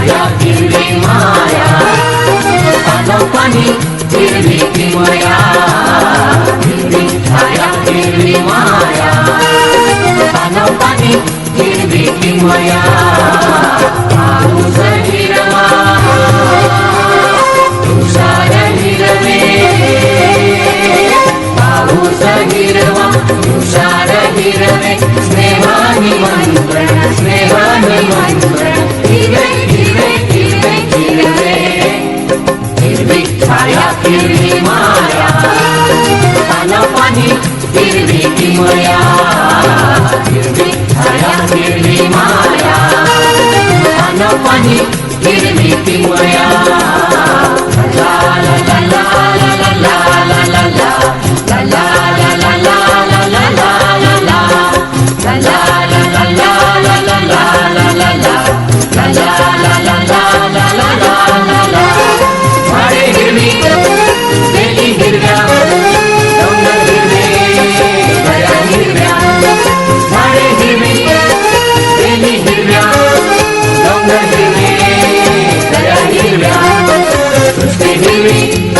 छाया हिरवी माया. पानं पाणी हिरवी किमया हिरवी छाया हिरवी माया. पानं पाणी हिरवी किमया पाऊस हिरवा. तुषार हिरवे. पाऊस हिरवा तुषार हिरवे. हिरवी छाया हिरवी माया. पानं पाणी हिरवी किमया. हिरवी छाया हिरवी माया. पानं पाणी हिरवी किमया. me